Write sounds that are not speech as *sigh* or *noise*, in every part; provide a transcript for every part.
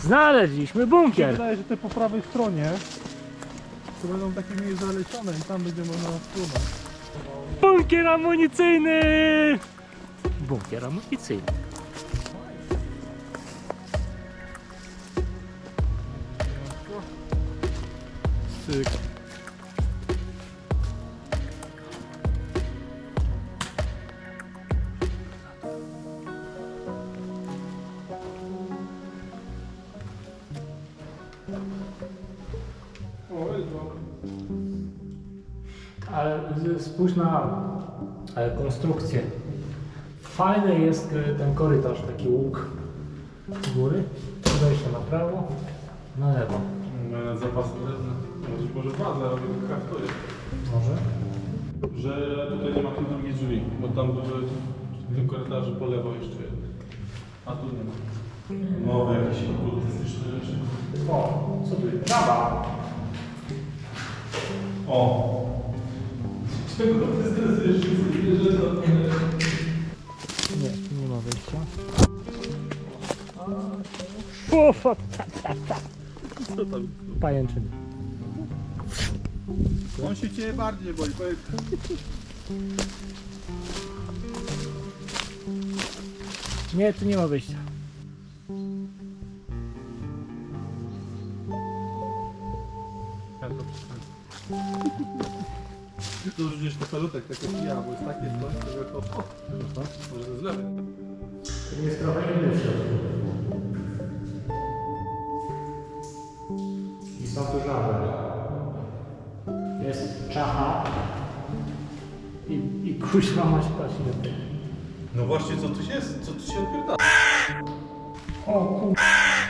Znaleźliśmy bunkier. Wydaje się, że te po prawej stronie to będą takie mniej zalecione i tam będzie można wpłynąć. Bunkier amunicyjny! Bunkier amunicyjny. Cyk. Ale spójrz na e, konstrukcję. Fajny jest e, ten korytarz, taki łuk z góry. Wejście na prawo, na lewo. Mamy zapasy drewna. Może, może dwa zarobię kraftuje. Może? Że tutaj nie ma tych drugich drzwi, bo tam były w tym korytarzu po lewo jeszcze jedne. A tu nie ma. Nowe jakieś okultystyczne rzeczy. O, co tu jest? Żaba! O! Czego ty stresujesz się, to... Nie, tu nie ma wejścia. Ufa, Co tam? pajęczyny. On się ciebie bardziej boi, powiem. Nie, tu nie ma wejścia. To rzucisz te pelutek, tak jak ja, bo jest takie coś, że to... O, może to z lewej. To jest trochę inny w środku. I są tu żaby. Jest czacha. I, i kuźma masz pasi do tego. No właśnie, co tu się jest? Co tu się odpierdala? O kur...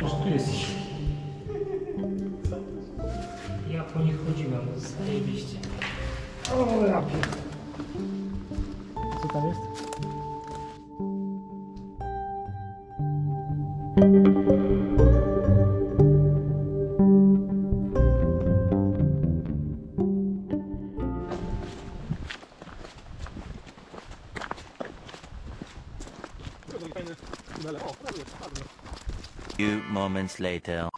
Już tu jest O, ja pier... Co tam jest? Fajne tunele. O, prawie, prawie. Few moments later.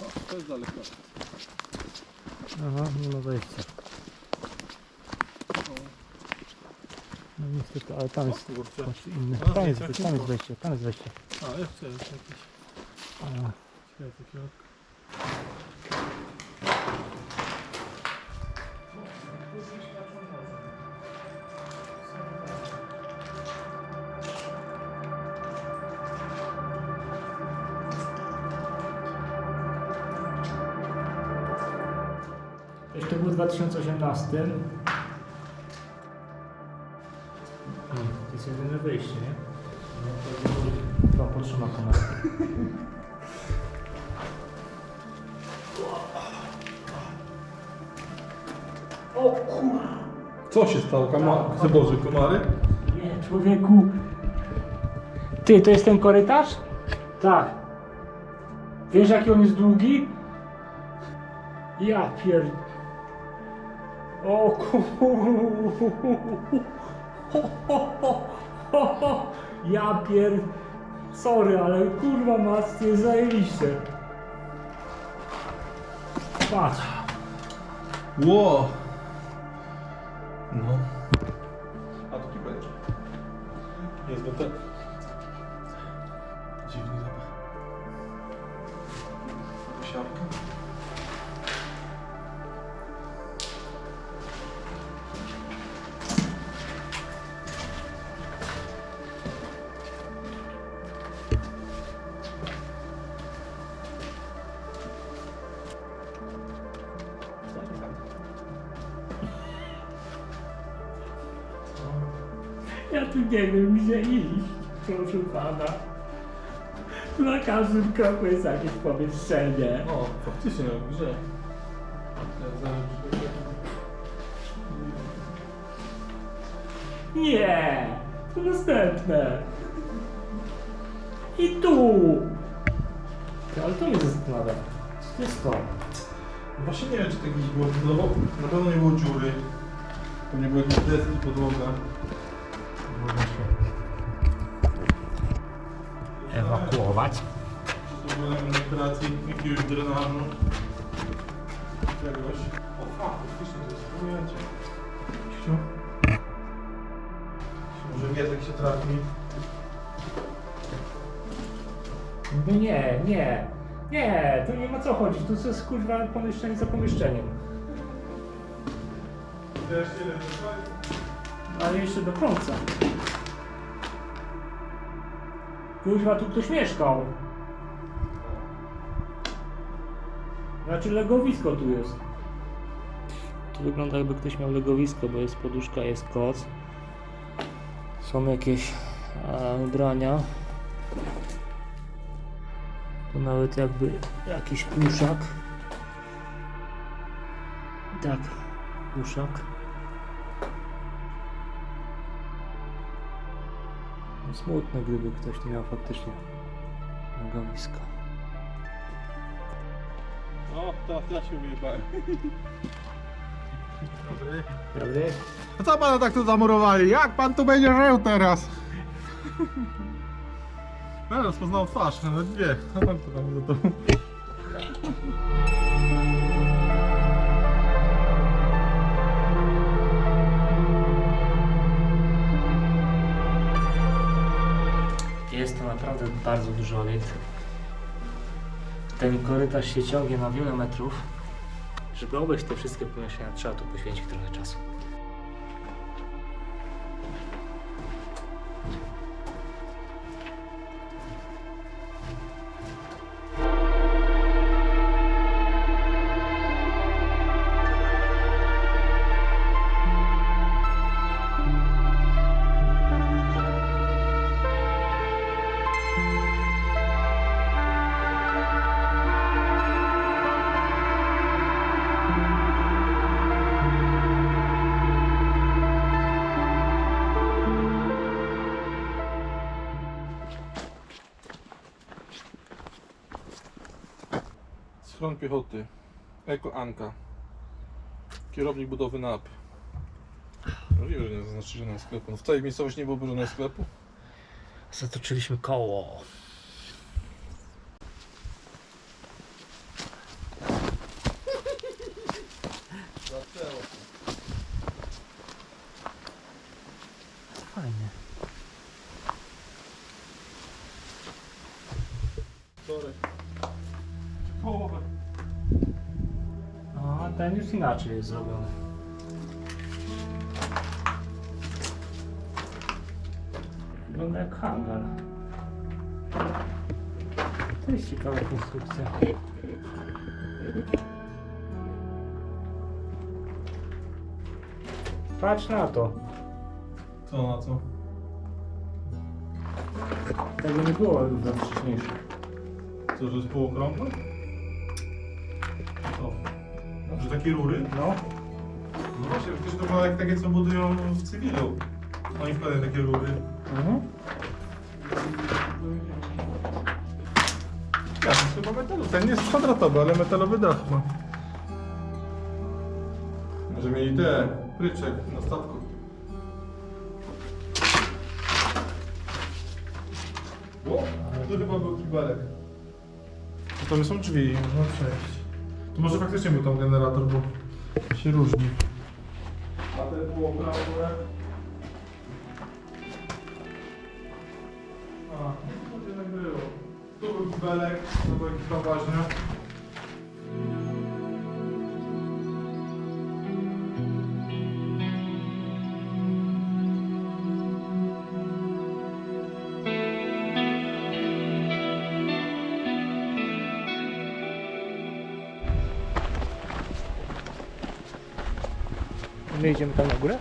Oh, o, to jest daleko. Aha, nie ma wejścia. No niestety, ale tam jest Kurczę. inny. A, Tam jest, tam jest wejście, tam jest wejście. A, jeszcze jest jakiś... A, Jeszcze to był 2018. Hmm, to jest jedyne wyjście, nie? No to chyba potrzyma kamerę. O kur... Co się stało? Kama... Boże, komary? Nie, człowieku. Ty, to jest ten korytarz? Tak. Wiesz jaki on jest długi? Ja pier... O kur... Ja pier... Sorry, ale kurwa mas, jest zajebiście. Patrz. Ło! No. Ja tu nie wiem gdzie iść, proszę pana. Na każdym kroku jest jakieś pomieszczenie. O, faktycznie, w grze. Nie! To następne! I tu! Ty, ale to mnie zastanawia. Co to jest to? Właśnie nie wiem, czy to jakiś było podłogo. Na pewno nie było dziury. To nie były jakieś deski, podłoga. Ewakuować. Elementy operacji jakiegoś drenażu? Czegoś. O fuck, faktycznie to jest pojęcie. Może wiatek się trafi. No nie, nie. Nie, tu nie ma co chodzić. Tu jest kurwa pomieszczenie za pomieszczeniem. Ile to trwa? Ale jeszcze do końca. Kurwa, tu ktoś mieszkał. Znaczy legowisko tu jest. Tu wygląda jakby ktoś miał legowisko, bo jest poduszka, jest koc. Są jakieś e, ubrania. Tu nawet jakby jakiś pluszak. Tak, pluszak. Smutne, gdyby ktoś tu miał faktycznie legowisko. O, to ja się wyjebałem. Dobry. Dobry? No co pana tak tu zamurowali? Jak pan tu będzie żył teraz? *laughs* No, rozpoznał twarz, nawet dwie. No tam to tam za to bardzo duży obiekt. Ten korytarz się ciągnie na wiele metrów. Żeby obejść te wszystkie pomieszczenia, trzeba tu poświęcić trochę czasu. Schron piechoty. Eko Anka. Kierownik budowy NAP. Możliwe, że nie zaznaczy żadnego sklepu. No w całej miejscowości nie byłoby żadnego sklepu. Zatoczyliśmy koło. Ten już inaczej jest zrobiony. Wygląda jak hangar. To jest ciekawa konstrukcja. Patrz na to. Co na co? Tego nie było na wcześniejsze. Co, że jest półokrągłe? Takie rury? No. No właśnie, przecież to wygląda jak takie, co budują w cywilu. Oni wkładają takie rury. Mhm. Ja, to jest chyba metalu. Ten jest kwadratowy, ale metalowy dach ma. Może mieli te, pryczek na statku. O, to chyba był kibelek. To tam są drzwi, można przejść. To może faktycznie był tam generator, bo się różni. A ten było okrągłe. A, no to jednak było. Tu był kibelek, to była jakiś tam ważnia. My idziemy tam na górę?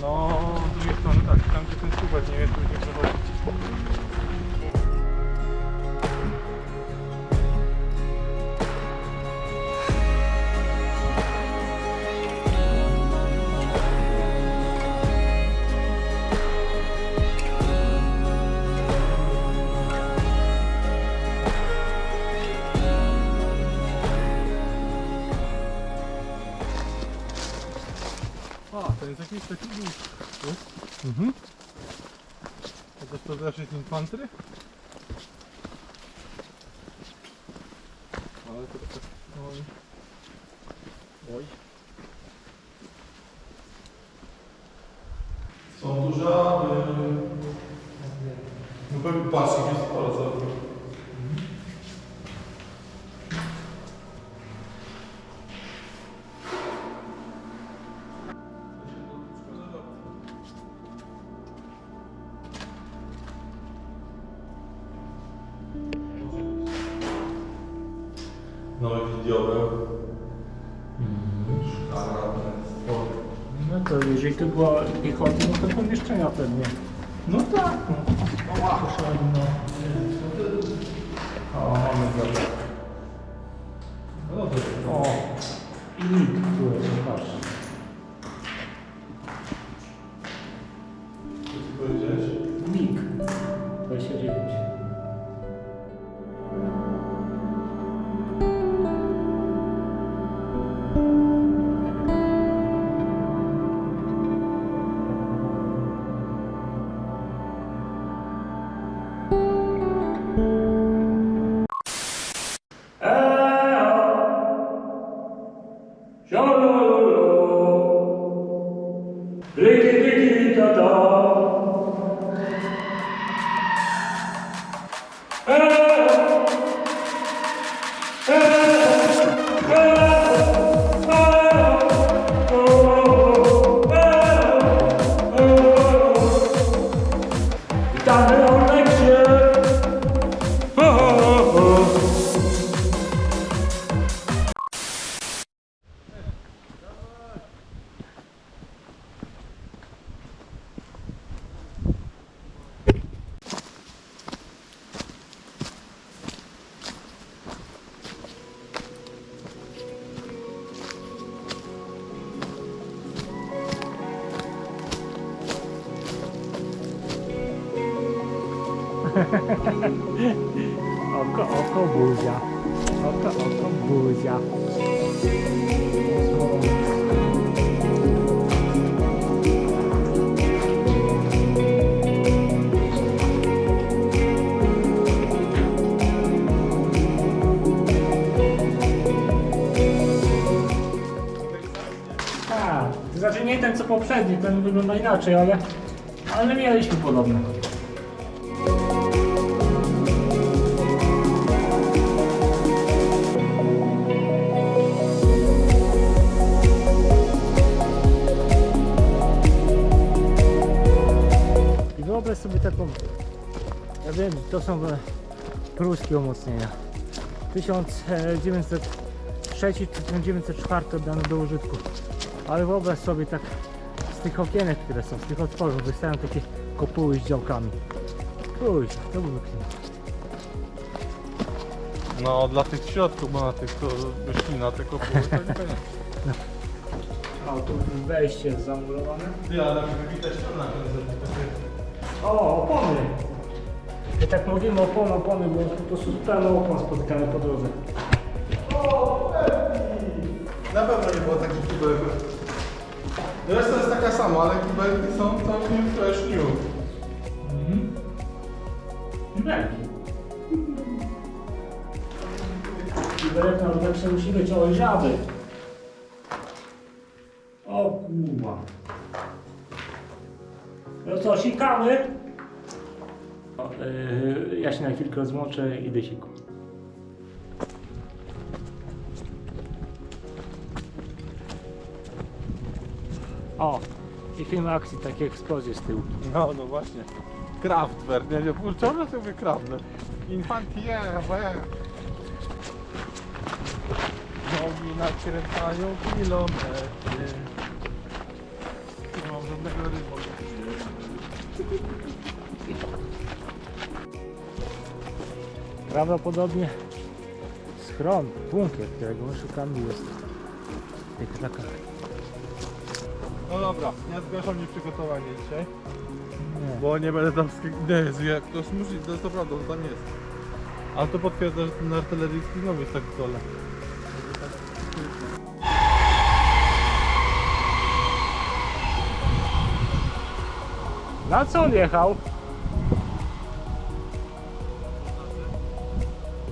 No, z drugiej strony tak, tam gdzie ten kubek nie jest, tu nie przechodzić. A, to jest taki łuk. Mhm. Chociaż to infantry? To jeżeli to była piechota, no to pomieszczenia pewnie. No tak. no. No. O, mamy go. Hey! *laughs* Oko, oko, buzia. Oko, oko, buzia. A, to znaczy nie ten co poprzedni, ten wygląda inaczej, ale, ale mieliśmy podobne. Wyobraź sobie taką, ja wiem, to są e, pruskie umocnienia. 1903 czy 1904 oddano do użytku. Ale wyobraź sobie tak z tych okienek, które są, z tych otworów wystają takie kopuły z działkami. Pójdź, to byłby klimat. No dla tych środków, bo na tych to wyszli na te kopuły, to nie pamiętam. A tu wejście jest zamurowane. Ty, ale widać ściana O, opony! I tak mówimy opony, opony, bo po prostu pełno opon spotykamy po drodze. Na pewno nie było takich kibelków. Reszta jest taka sama, ale kibelki są całkiem fresh new. Mhm. Belki. Kibelek na musi być ojrzawy. O No co, sikamy? O, yy, ja się na chwilkę rozmoczę i idę siku. O, i film akcji, takie eksplozje z tyłu. No, no właśnie. Kraftwerk, nie wiem, czemu to mówię Kraftwerk? Infantiere, Nogi nakręcają kilometry. Prawdopodobnie schron, bunkier, którego my szukamy jest jak taka, No dobra, nie zgłaszam nieprzygotowanie dzisiaj, nie, bo nie będę tam sk- Nie, jak to możliwe, to jest to prawda, to tam jest. Ale to potwierdza, że ten artyleryjski znowu jest tak w dole. Na co on jechał?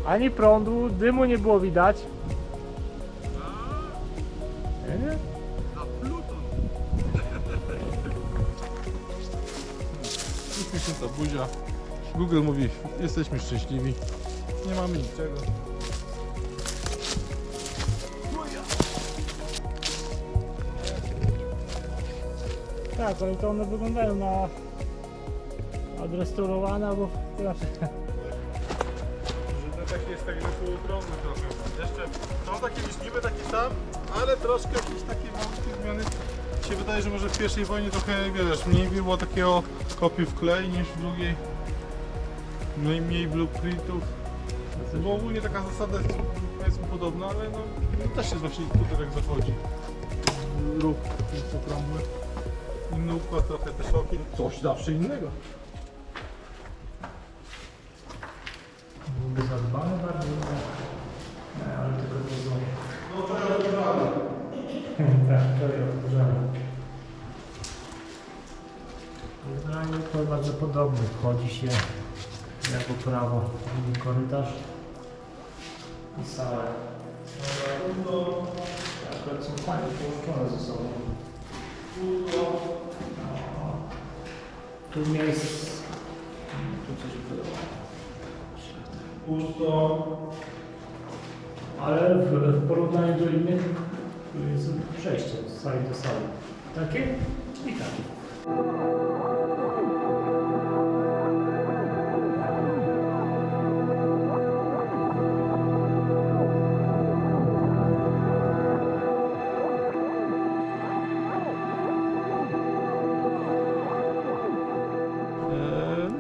Ani prądu, dymu nie było widać. Nie, nie? Na Pluton. Miesiąca buzia. Google mówi, jesteśmy szczęśliwi. Nie mamy niczego. Tak, ale to one wyglądają na odrestaurowane albo raczej Że to taki jest taki półkrągły trochę. Jeszcze są takie już niby taki sam, ale troszkę jakieś takie malutkie zmiany. Mi się wydaje, że może w pierwszej wojnie trochę, wiesz, mniej było takiego kopiuj w klej niż w drugiej. Mniej, mniej blueprintów. Bo ogólnie taka zasada jest powiedzmy podobna, ale no, no też jest właśnie tutaj jak zachodzi. Ruch jest okrągły. Inny układ trochę też okień. Coś zawsze innego. Podobny. Wchodzi się jako prawo drugi korytarz i salę. No, akurat są fajnie połączone ze sobą. Tu miejsce. Tu coś podoba. Pusto. Ale w, w porównaniu do innych tu jest przejście z sali do sali. Takie i takie.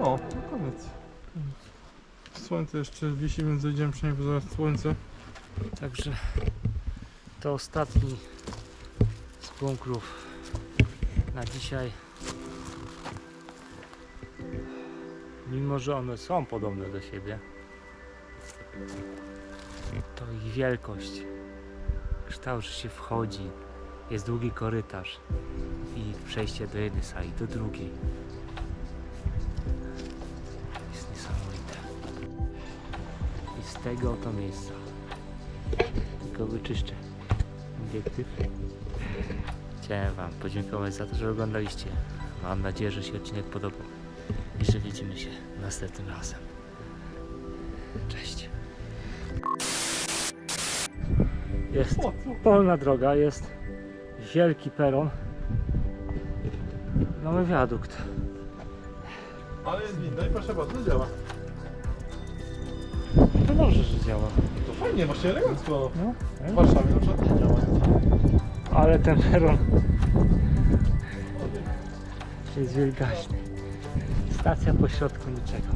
No, to koniec. Słońce jeszcze wisi, więc zejdziemy przynajmniej zaraz słońce. Także to ostatni z bunkrów na dzisiaj. Mimo, że one są podobne do siebie, to ich wielkość, kształt, że się wchodzi, jest długi korytarz i przejście do jednej sali, do drugiej. Tego oto miejsca tylko wyczyszczę obiektyw. Chciałem Wam podziękować za to, że oglądaliście. Mam nadzieję, że się odcinek podobał i że widzimy się następnym razem. Cześć. Jest polna droga, jest wielki peron. Mamy wiadukt. Ale jest winda i proszę bardzo, działa. Może że działa. To fajnie, właśnie elegancko. No, W Warszawie na przykład nie działa. ale ten peron *laughs* jest wielgaśny. Stacja pośrodku niczego.